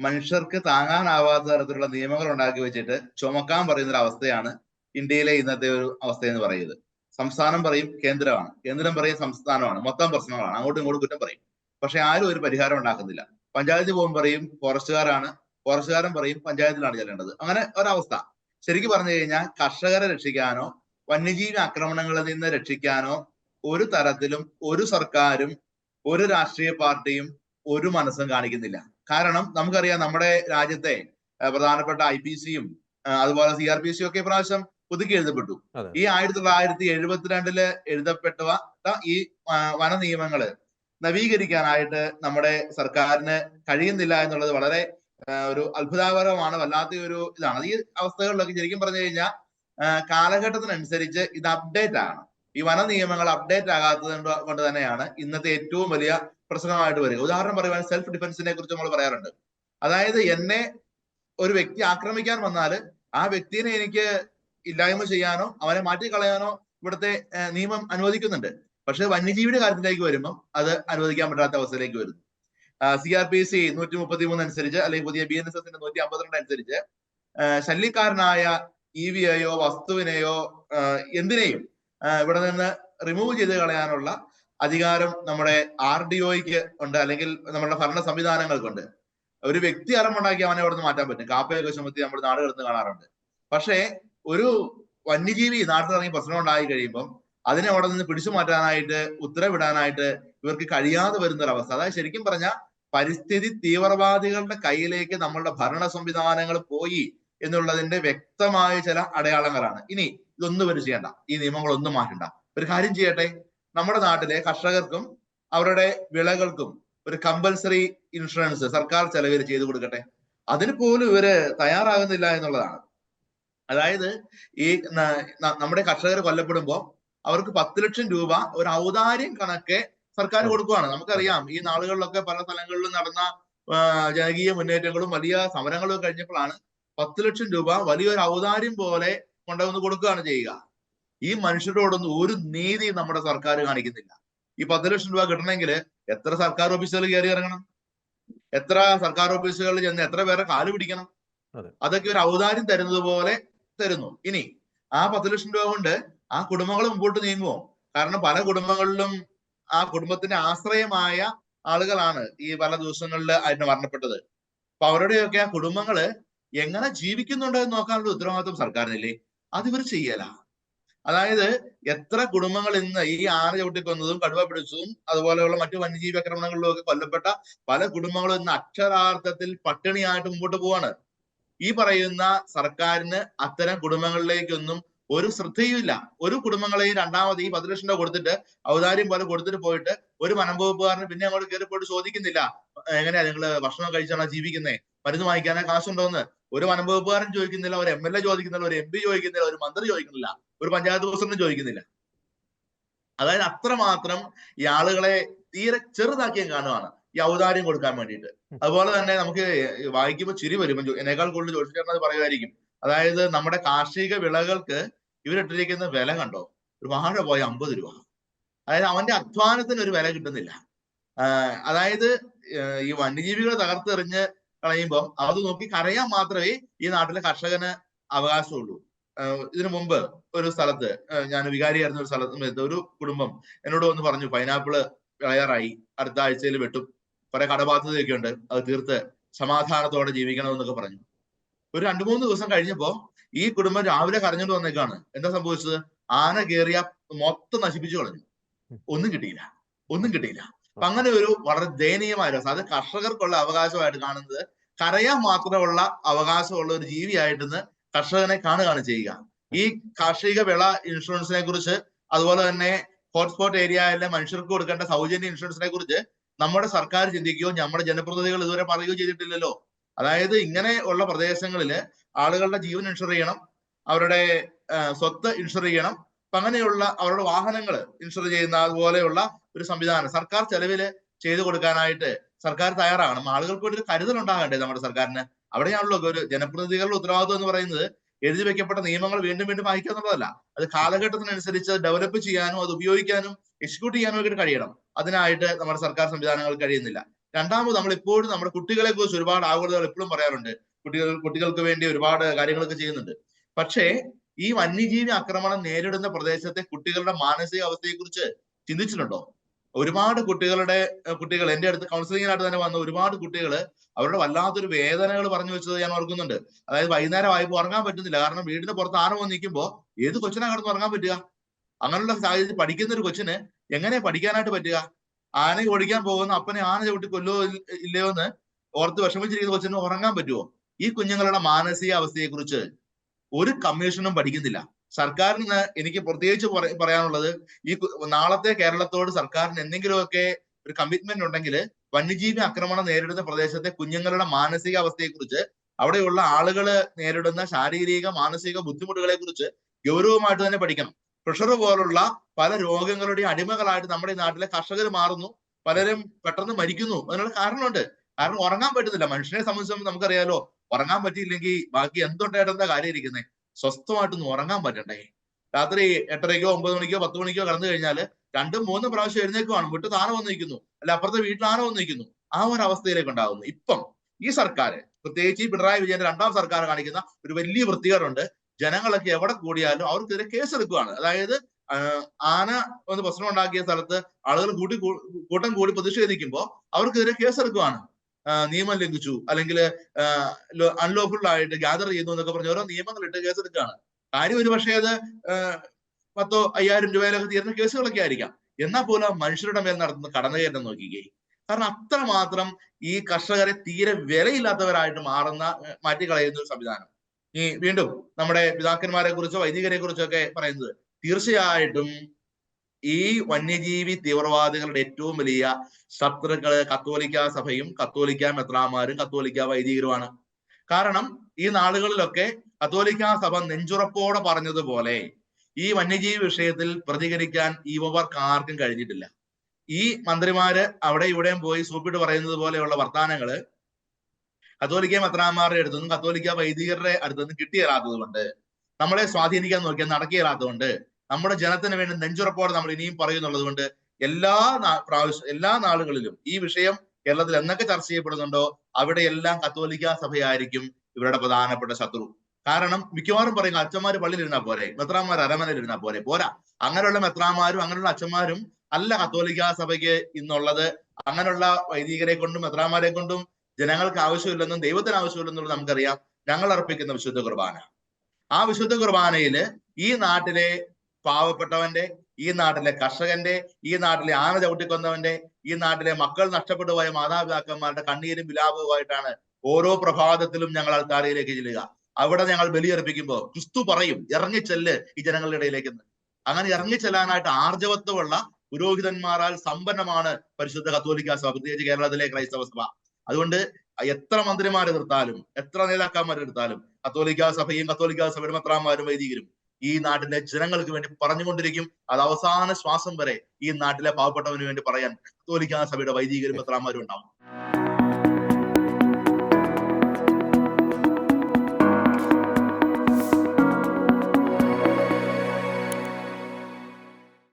മനുഷ്യർക്ക് താങ്ങാനാവാത്ത തരത്തിലുള്ള നിയമങ്ങൾ ഉണ്ടാക്കി വെച്ചിട്ട് ചുമക്കാൻ പറയുന്ന ഒരു അവസ്ഥയാണ് ഇന്ത്യയിലെ ഇന്നത്തെ ഒരു അവസ്ഥ എന്ന് പറയുന്നത്. സംസ്ഥാനം പറയും കേന്ദ്രമാണ്. കേന്ദ്രം പറയും സംസ്ഥാനമാണ്. മൊത്തം പ്രശ്നങ്ങളാണ്. അങ്ങോട്ടും ഇങ്ങോട്ടും കുറ്റം പറയും. പക്ഷെ ആരും ഒരു പരിഹാരം ഉണ്ടാക്കുന്നില്ല. പഞ്ചായത്ത് പോകുമ്പോൾ പറയും ഫോറസ്റ്റുകാരാണ്. ഫോറസ്റ്റുകാരൻ പറയും പഞ്ചായത്തിലാണ് ചെല്ലേണ്ടത്. അങ്ങനെ ഒരവസ്ഥ. ശരിക്കും പറഞ്ഞു കഴിഞ്ഞാൽ കർഷകരെ രക്ഷിക്കാനോ വന്യജീവി ആക്രമണങ്ങളിൽ നിന്ന് രക്ഷിക്കാനോ ഒരു തരത്തിലും ഒരു സർക്കാരും ഒരു രാഷ്ട്രീയ പാർട്ടിയും ഒരു മനസ്സും കാണിക്കുന്നില്ല. കാരണം നമുക്കറിയാം നമ്മുടെ രാജ്യത്തെ പ്രധാനപ്പെട്ട ഐ പി സിയും അതുപോലെ സി ആർ പി സിയും ഒക്കെ പ്രാവശ്യം പുതുക്കി എഴുതപ്പെട്ടു. ഈ ആയിരത്തി തൊള്ളായിരത്തി എഴുപത്തിരണ്ടിൽ എഴുതപ്പെട്ട ഈ വന നിയമങ്ങൾ നവീകരിക്കാനായിട്ട് നമ്മുടെ സർക്കാരിന് കഴിയുന്നില്ല എന്നുള്ളത് വളരെ ഒരു അത്ഭുതാപരമാണ് വല്ലാത്ത ഒരു ഇതാണ്. ഈ അവസ്ഥകളിലൊക്കെ ശരിക്കും പറഞ്ഞു കഴിഞ്ഞാൽ കാലഘട്ടത്തിനനുസരിച്ച് ഇത് അപ്ഡേറ്റ് ആണ്. ഈ വന നിയമങ്ങൾ അപ്ഡേറ്റ് ആകാത്തത് കൊണ്ട് തന്നെയാണ് ഇന്നത്തെ ഏറ്റവും വലിയ പ്രശ്നമായിട്ട് വരിക. ഉദാഹരണം പറയുവാൻ സെൽഫ് ഡിഫൻസിനെ കുറിച്ച് നമ്മൾ പറയാറുണ്ട്. അതായത് എന്നെ ഒരു വ്യക്തി ആക്രമിക്കാൻ വന്നാൽ ആ വ്യക്തിനെ എനിക്ക് ഇല്ലായ്മ ചെയ്യാനോ അവനെ മാറ്റിക്കളയാനോ ഇവിടുത്തെ നിയമം അനുവദിക്കുന്നുണ്ട്. പക്ഷെ വന്യജീവിയുടെ കാര്യത്തിലേക്ക് വരുമ്പോൾ അത് അനുവദിക്കാൻ പറ്റാത്ത അവസ്ഥയിലേക്ക് വരുന്നു. സി ആർ പി സി നൂറ്റി മുപ്പത്തി മൂന്ന് അനുസരിച്ച് അല്ലെങ്കിൽ പുതിയ ബി എൻ എസ് എസിന്റെ നൂറ്റി അമ്പത്തിരണ്ട് അനുസരിച്ച് ശല്യക്കാരനായ ജീവിയെയോ വസ്തുവിനെയോ എന്തിനേയും ഇവിടെ നിന്ന് റിമൂവ് ചെയ്ത് കളയാനുള്ള അധികാരം നമ്മുടെ ആർ ഡി ഒക്ക് ഉണ്ട് അല്ലെങ്കിൽ നമ്മുടെ ഭരണ സംവിധാനങ്ങൾക്കുണ്ട്. ഒരു വ്യക്തി അലമുണ്ടാക്കി അവനെ അവിടെ നിന്ന് മാറ്റാൻ പറ്റും. കാപ്പയൊക്കെ ചുമത്തി നമ്മുടെ നാട് കിടന്ന് കാണാറുണ്ട്. പക്ഷേ ഒരു വന്യജീവി നാട്ടിൽ ഇറങ്ങി പ്രശ്നം ഉണ്ടായി കഴിയുമ്പം അതിനെ അവിടെ നിന്ന് പിടിച്ചു മാറ്റാനായിട്ട് ഉത്തരവിടാനായിട്ട് ഇവർക്ക് കഴിയാതെ വരുന്ന ഒരു അവസ്ഥ അതായത് ശരിക്കും പറഞ്ഞാൽ പരിസ്ഥിതി തീവ്രവാദികളുടെ കയ്യിലേക്ക് നമ്മളുടെ ഭരണ സംവിധാനങ്ങൾ പോയി എന്നുള്ളതിന്റെ വ്യക്തമായ ചില അടയാളങ്ങളാണ്. ഇനി ഇതൊന്നും ഇവർ ചെയ്യണ്ട. ഈ നിയമങ്ങളൊന്നും മാറ്റണ്ട. ഒരു കാര്യം ചെയ്യട്ടെ? നമ്മുടെ നാട്ടിലെ കർഷകർക്കും അവരുടെ വിളകൾക്കും ഒരു കമ്പൽസറി ഇൻഷുറൻസ് സർക്കാർ ചെലവിൽ ചെയ്തു കൊടുക്കട്ടെ. അതിന് പോലും ഇവർ തയ്യാറാകുന്നില്ല എന്നുള്ളതാണ്. അതായത് ഈ നമ്മുടെ കർഷകർ കൊല്ലപ്പെടുമ്പോൾ അവർക്ക് പത്ത് ലക്ഷം രൂപ ഒരു ഔദാര്യം കണക്കെ സർക്കാർ കൊടുക്കുകയാണ് നമുക്കറിയാം ഈ നാളുകളിലൊക്കെ പല സ്ഥലങ്ങളിലും നടന്ന ജനകീയ മുന്നേറ്റങ്ങളും വലിയ സമരങ്ങളും കഴിഞ്ഞപ്പോഴാണ് പത്ത് ലക്ഷം രൂപ വലിയൊരു ഔദാര്യം പോലെ കൊണ്ടുവന്ന് കൊടുക്കുകയാണ് ചെയ്യുക. ഈ മനുഷ്യരോടൊന്നും ഒരു നീതി നമ്മുടെ സർക്കാർ കാണിക്കുന്നില്ല. ഈ പത്ത് ലക്ഷം രൂപ കിട്ടണമെങ്കിൽ എത്ര സർക്കാർ ഓഫീസുകൾ കയറി ഇറങ്ങണം? എത്ര സർക്കാർ ഓഫീസുകളിൽ ചെന്ന് എത്ര പേരെ കാൽ പിടിക്കണം? അതൊക്കെ ഒരു ഔദാര്യം തരുന്നത് പോലെ തരുന്നു. ഇനി ആ പത്ത് ലക്ഷം രൂപ കൊണ്ട് ആ കുടുംബങ്ങൾ മുമ്പോട്ട് നീങ്ങുമോ കാരണം പല കുടുംബങ്ങളിലും ആ കുടുംബത്തിന്റെ ആശ്രയമായ ആളുകളാണ് ഈ പല ദിവസങ്ങളിൽ അതിന് മരണപ്പെട്ടത്. അപ്പൊ അവരുടെയൊക്കെ ആ കുടുംബങ്ങൾ എങ്ങനെ ജീവിക്കുന്നുണ്ടോ എന്ന് നോക്കാനുള്ള ഉത്തരവാദിത്വം സർക്കാരിനില്ലേ? അതിവർ ചെയ്യലാ ചെയ്യല. അതായത് എത്ര കുടുംബങ്ങൾ ഇന്ന് ഈ ആന ചവിട്ടിക്കൊന്നതും കടുവ പിടിച്ചതും അതുപോലെയുള്ള മറ്റു വന്യജീവി ആക്രമണങ്ങളിലും ഒക്കെ കൊല്ലപ്പെട്ട പല കുടുംബങ്ങളും ഇന്ന് അക്ഷരാർത്ഥത്തിൽ പട്ടിണിയായിട്ട് മുമ്പോട്ട് പോവാണ്. ഈ പറയുന്ന സർക്കാരിന് അത്തരം കുടുംബങ്ങളിലേക്കൊന്നും ഒരു ശ്രദ്ധയുമില്ല. ഒരു കുടുംബങ്ങളെയും രണ്ടാമത് ഈ പത്ത് ലക്ഷം രൂപ കൊടുത്തിട്ട് ഔദാര്യം പോലെ കൊടുത്തിട്ട് പോയിട്ട് ഒരു വനംവകുപ്പുകാരന് പിന്നെ അങ്ങോട്ട് കയറി പോയിട്ട് ചോദിക്കുന്നില്ല എങ്ങനെയാ നിങ്ങൾ ഭക്ഷണം കഴിച്ചാണോ ജീവിക്കുന്നേ? മരുന്ന് വാങ്ങിക്കാനോ കാശുണ്ടോന്ന്? ഒരു വനംവകുപ്പുകാരൻ ചോദിക്കുന്നില്ല ഒരു എം എൽ എ ചോദിക്കുന്നില്ല ഒരു എം പി ചോദിക്കുന്നില്ല ഒരു മന്ത്രി ചോദിക്കുന്നില്ല ഒരു പഞ്ചായത്ത് പ്രസിഡന്റ് ചോദിക്കുന്നില്ല. അതായത് അത്രമാത്രം ഈ ആളുകളെ തീരെ ചെറുതാക്കിയും കാണുവാണ് ഈ ഔദാര്യം കൊടുക്കാൻ വേണ്ടിയിട്ട്. അതുപോലെ തന്നെ നമുക്ക് വായിക്കുമ്പോൾ ചിരി വരും. എന്നേക്കാൾ കൂടുതൽ അത് പറയുമായിരിക്കും. അതായത് നമ്മുടെ കാർഷിക വിളകൾക്ക് ഇവരിട്ടിരിക്കുന്ന വില കണ്ടോ? ഒരു വാഴ പോയ അമ്പത് രൂപ. അതായത് അവന്റെ അധ്വാനത്തിന് ഒരു വില കിട്ടുന്നില്ല. അതായത് ഈ വന്യജീവികളെ തകർത്തെറിഞ്ഞ് കളയുമ്പോൾ അത് നോക്കി കരയാൻ മാത്രമേ ഈ നാട്ടിലെ കർഷകന് അവകാശമുള്ളൂ. ഇതിനു മുമ്പ് ഒരു സ്ഥലത്ത് ഞാൻ വികാരിയായിരുന്ന ഒരു സ്ഥലത്ത് ഒരു കുടുംബം എന്നോട് വന്ന് പറഞ്ഞു പൈനാപ്പിൾ വിളയാറായി അടുത്ത ആഴ്ചയിൽ വെട്ടും. കുറെ കടബാധ്യതയൊക്കെ ഉണ്ട്. അത് തീർത്ത് സമാധാനത്തോടെ ജീവിക്കണം എന്നൊക്കെ പറഞ്ഞു. ഒരു രണ്ടു മൂന്ന് ദിവസം കഴിഞ്ഞപ്പോ ഈ കുടുംബം രാവിലെ കരഞ്ഞോണ്ട് വന്നേക്കാണ്. എന്താ സംഭവിച്ചത്? ആന കേറിയ മൊത്തം നശിപ്പിച്ചു കളഞ്ഞു. ഒന്നും കിട്ടിയില്ല. ഒന്നും കിട്ടിയില്ല. അപ്പൊ അങ്ങനെ ഒരു വളരെ ദയനീയമായ അവസ്ഥ അത് കർഷകർക്കുള്ള അവകാശമായിട്ട് കാണുന്നത് കരയാൻ മാത്രമുള്ള അവകാശമുള്ള ഒരു ജീവിയായിട്ടെന്ന് കർഷകനെ കാണുകയാണ് ചെയ്യുക. ഈ കാർഷിക വിള ഇൻഷുറൻസിനെ കുറിച്ച് അതുപോലെ തന്നെ ഹോട്ട്സ്പോട്ട് ഏരിയയിലെ മനുഷ്യർക്ക് കൊടുക്കേണ്ട സൗജന്യ ഇൻഷുറൻസിനെ കുറിച്ച് നമ്മുടെ സർക്കാർ ചിന്തിക്കുകയോ നമ്മുടെ ജനപ്രതിനിധികൾ ഇതുവരെ പറയുകയോ ചെയ്തിട്ടില്ലല്ലോ. അതായത് ഇങ്ങനെ ഉള്ള പ്രദേശങ്ങളിൽ ആളുകളുടെ ജീവൻ ഇൻഷുർ ചെയ്യണം അവരുടെ സ്വത്ത് ഇൻഷുർ ചെയ്യണം അപ്പൊ അങ്ങനെയുള്ള അവരുടെ വാഹനങ്ങൾ ഇൻഷുർ ചെയ്യുന്ന അതുപോലെയുള്ള ഒരു സംവിധാനം സർക്കാർ ചെലവിൽ ചെയ്തു കൊടുക്കാനായിട്ട് സർക്കാർ തയ്യാറാണ്. ആളുകൾക്ക് ഒരു കരുതൽ ഉണ്ടാകണ്ടേ നമ്മുടെ സർക്കാരിന്? അവിടെയാണല്ലോ ഒരു ജനപ്രതിനിധികളുടെ ഉത്തരവാദിത്വം എന്ന് പറയുന്നത് എഴുതി വെക്കപ്പെട്ട നിയമങ്ങൾ വീണ്ടും വീണ്ടും വായിക്കുക എന്നുള്ളതല്ല. അത് കാലഘട്ടത്തിനനുസരിച്ച് ഡെവലപ്പ് ചെയ്യാനും അത് ഉപയോഗിക്കാനും എക്സിക്യൂട്ട് ചെയ്യാനും ഒക്കെ കഴിയണം. അതിനായിട്ട് നമ്മുടെ സർക്കാർ സംവിധാനങ്ങൾ കഴിയുന്നില്ല. രണ്ടാമത് നമ്മൾ ഇപ്പോഴും നമ്മുടെ കുട്ടികളെ കുറിച്ച് ഒരുപാട് ആകുലതകൾ എപ്പോഴും പറയാറുണ്ട്. കുട്ടികൾ കുട്ടികൾക്ക് വേണ്ടി ഒരുപാട് കാര്യങ്ങളൊക്കെ ചെയ്യുന്നുണ്ട്. പക്ഷേ ഈ വന്യജീവി ആക്രമണം നേരിടുന്ന പ്രദേശത്തെ കുട്ടികളുടെ മാനസികാവസ്ഥയെക്കുറിച്ച് ചിന്തിച്ചിട്ടുണ്ടോ? ഒരുപാട് കുട്ടികളുടെ കുട്ടികൾ എന്റെ അടുത്ത് കൗൺസിലിങ്ങിനായിട്ട് തന്നെ വന്ന ഒരുപാട് കുട്ടികൾ അവരുടെ വല്ലാത്തൊരു വേദനകൾ പറഞ്ഞു വെച്ചത് ഞാൻ ഓർക്കുന്നുണ്ട്. അതായത് വൈകുന്നേരം ആയപ്പോൾ ഉറങ്ങാൻ പറ്റുന്നില്ല. കാരണം വീടിന്റെ പുറത്ത് ആരും വന്ന് നിൽക്കുമ്പോൾ ഏത് കൊച്ചിനാ കിടന്ന് ഉറങ്ങാൻ പറ്റുക? അങ്ങനെയുള്ള സാഹചര്യത്തിൽ പഠിക്കുന്ന ഒരു കൊച്ചിന് എങ്ങനെ പഠിക്കാനായിട്ട് പറ്റുക? ആന ഓടിക്കാൻ പോകുന്ന അപ്പനെ ആന ചവിട്ടി കൊല്ലോ ഇല്ലയോ എന്ന് ഓർത്ത് വിഷമിച്ചിരിക്കുന്ന കൊച്ചിന് ഉറങ്ങാൻ പറ്റുമോ ഈ കുഞ്ഞുങ്ങളുടെ മാനസിക അവസ്ഥയെ കുറിച്ച് ഒരു കമ്മീഷനും പഠിക്കുന്നില്ല. സർക്കാരിന് എനിക്ക് പ്രത്യേകിച്ച് പറ- പറയാനുള്ളത് ഈ നാളത്തെ കേരളത്തോട് സർക്കാരിന് എന്തെങ്കിലുമൊക്കെ ഒരു കമ്മിറ്റ്മെന്റ് ഉണ്ടെങ്കിൽ വന്യജീവി ആക്രമണം നേരിടുന്ന പ്രദേശത്തെ കുഞ്ഞുങ്ങളുടെ മാനസിക അവസ്ഥയെ കുറിച്ച് അവിടെയുള്ള ആളുകൾ നേരിടുന്ന ശാരീരിക മാനസിക ബുദ്ധിമുട്ടുകളെ കുറിച്ച് ഗൗരവമായിട്ട് തന്നെ പഠിക്കണം. പ്രഷർ പോലുള്ള പല രോഗങ്ങളുടെ അടിമകളായിട്ട് നമ്മുടെ നാട്ടിലെ കർഷകർ മാറുന്നു. പലരും പെട്ടെന്ന് മരിക്കുന്നു. അതിനുള്ള കാരണമുണ്ട്. കാരണം ഉറങ്ങാൻ പറ്റുന്നില്ല. മനുഷ്യനെ സംബന്ധിച്ച് നമുക്കറിയാലോ ഉറങ്ങാൻ പറ്റിയില്ലെങ്കിൽ ബാക്കി എന്തുണ്ടായിട്ടെന്താ കാര്യം ഇരിക്കുന്നത് സ്വസ്ഥമായിട്ടൊന്ന് ഉറങ്ങാൻ പറ്റണ്ടേ? രാത്രി എട്ടരയ്ക്കോ ഒമ്പത് മണിക്കോ പത്ത് മണിക്കോ കടന്നു കഴിഞ്ഞാൽ രണ്ടും മൂന്നും പ്രാവശ്യം എഴുന്നേക്കുവാണ് വീട്ടിൽ താന വന്നിരിക്കുന്നു. അല്ല അപ്പുറത്തെ വീട്ടിൽ വന്നിരിക്കുന്നു. വന്ന് ആ ഒരു അവസ്ഥയിലേക്ക് ഉണ്ടാകുന്നു. ഇപ്പം ഈ സർക്കാർ പ്രത്യേകിച്ച് ഈ പിണറായി വിജയന്റെ രണ്ടാം സർക്കാർ കാണിക്കുന്ന ഒരു വലിയ വൃത്തികേടുണ്ട്. ജനങ്ങളൊക്കെ എവിടെ കൂടിയാലും അവർക്കെതിരെ കേസെടുക്കുകയാണ്. അതായത് ആന ഒന്ന് പ്രശ്നം ഉണ്ടാക്കിയ സ്ഥലത്ത് ആളുകൾ കൂട്ടി കൂട്ടം കൂടി പ്രതിഷേധിക്കുമ്പോൾ അവർക്കെതിരെ കേസെടുക്കുകയാണ്. നിയമം ലംഘിച്ചു. അല്ലെങ്കിൽ അൺലോഫുൾ ആയിട്ട് ഗ്യാദർ ചെയ്യുന്നു എന്നൊക്കെ പറഞ്ഞ് ഓരോ നിയമങ്ങൾ ഇട്ട് കേസെടുക്കുകയാണ് കാര്യം ഒരു പക്ഷേ അത് പത്തോ അയ്യായിരം രൂപയിലൊക്കെ തീർന്ന കേസുകളൊക്കെ ആയിരിക്കാം. എന്നാൽ പോലും ആ മനുഷ്യരുടെ മേൽ നടത്തുന്ന കടന്നുകയറ്റം നോക്കിക്കേ. കാരണം അത്രമാത്രം ഈ കർഷകരെ തീരെ വിലയില്ലാത്തവരായിട്ട് മാറുന്ന മാറ്റി മാറ്റിക്കളയുന്ന ഒരു സംവിധാനം. ഈ വീണ്ടും നമ്മുടെ പിതാക്കന്മാരെ കുറിച്ചോ വൈദികരെ കുറിച്ചോ ഒക്കെ പറയുന്നത് തീർച്ചയായിട്ടും ഈ വന്യജീവി തീവ്രവാദികളുടെ ഏറ്റവും വലിയ ശത്രുക്കൾ കത്തോലിക്ക സഭയും കത്തോലിക്ക മെത്രാമാരും കത്തോലിക്ക വൈദികരുമാണ്. കാരണം ഈ നാളുകളിലൊക്കെ കത്തോലിക്ക സഭ നെഞ്ചുറപ്പോടെ പറഞ്ഞതുപോലെ ഈ വന്യജീവി വിഷയത്തിൽ പ്രതികരിക്കാൻ ഇവർക്ക് ആർക്കും കഴിഞ്ഞിട്ടില്ല. ഈ മന്ത്രിമാര് അവിടെ ഇവിടെയും പോയി സൂപ്പിട്ട് പറയുന്നത് പോലെയുള്ള വർത്തമാനങ്ങൾ കത്തോലിക്ക മെത്രാന്മാരുടെ അടുത്തുനിന്നും കത്തോലിക്ക വൈദികരുടെ അടുത്തുനിന്നും കിട്ടിയേറാത്തത് കൊണ്ട് നമ്മളെ സ്വാധീനിക്കാൻ നോക്കിയാൽ നടക്കിയേറാത്തതുകൊണ്ട് നമ്മുടെ ജനത്തിന് വേണ്ടി നെഞ്ചുറപ്പോടെ നമ്മൾ ഇനിയും പറയുന്നുള്ളത് കൊണ്ട് എല്ലാ പ്രാവശ്യം എല്ലാ നാളുകളിലും ഈ വിഷയം കേരളത്തിൽ എന്നൊക്കെ ചർച്ച ചെയ്യപ്പെടുന്നുണ്ടോ അവിടെയെല്ലാം കത്തോലിക്ക സഭയായിരിക്കും ഇവരുടെ പ്രധാനപ്പെട്ട ശത്രു. കാരണം മിക്കവാറും പറയും അച്ഛന്മാർ പള്ളിയിൽ പോരെ മെത്രാന്മാർ അരമനയിൽ പോരെ പോരാ. അങ്ങനെയുള്ള മെത്രാന്മാരും അങ്ങനെയുള്ള അച്ഛന്മാരും അല്ല കത്തോലിക്ക സഭയ്ക്ക് ഇന്നുള്ളത്. അങ്ങനെയുള്ള വൈദികരെ കൊണ്ടും മെത്രാന്മാരെ കൊണ്ടും ജനങ്ങൾക്ക് ആവശ്യമില്ലെന്നും ദൈവത്തിന് ആവശ്യമില്ലെന്നുള്ളത് നമുക്കറിയാം. ഞങ്ങൾ അർപ്പിക്കുന്ന വിശുദ്ധ കുർബാന. ആ വിശുദ്ധ കുർബാനയിൽ ഈ നാട്ടിലെ പാവപ്പെട്ടവന്റെ ഈ നാട്ടിലെ കർഷകന്റെ ഈ നാട്ടിലെ ആന ചവിട്ടിക്കൊന്നവന്റെ ഈ നാട്ടിലെ മക്കൾ നഷ്ടപ്പെട്ടു പോയ മാതാപിതാക്കന്മാരുടെ കണ്ണീരും വിലാപവുമായിട്ടാണ് ഓരോ പ്രഭാതത്തിലും ഞങ്ങൾ അൾത്താരയിലേക്ക് ചെല്ലുക അവിടെ ഞങ്ങൾ ബലിയർപ്പിക്കുമ്പോൾ ക്രിസ്തു പറയും ഇറങ്ങിച്ചെല്ല് ഈ ജനങ്ങളുടെ ഇടയിലേക്ക്. അങ്ങനെ ഇറങ്ങിച്ചെല്ലാനായിട്ട് ആർജവത്വമുള്ള പുരോഹിതന്മാരാൽ സമ്പന്നമാണ് പരിശുദ്ധ കത്തോലിക്ക സഭ പ്രത്യേകിച്ച് കേരളത്തിലെ ക്രൈസ്തവ സഭ അതുകൊണ്ട് എത്ര മന്ത്രിമാരെ എതിർത്താലും എത്ര നേതാക്കന്മാരെ എടുത്താലും കത്തോലിക്ക സഭയും കത്തോലിക്ക സഭയുടെ മെത്രാന്മാരും വൈദികരും ഈ നാട്ടിലെ ജനങ്ങൾക്ക് വേണ്ടി പറഞ്ഞുകൊണ്ടിരിക്കും. അത് അവസാന ശ്വാസം വരെ ഈ നാട്ടിലെ പാവപ്പെട്ടവന് വേണ്ടി പറയാൻ കത്തോലിക്ക സഭയുടെ വൈദികരും പത്രാമാരും ഉണ്ടാവും.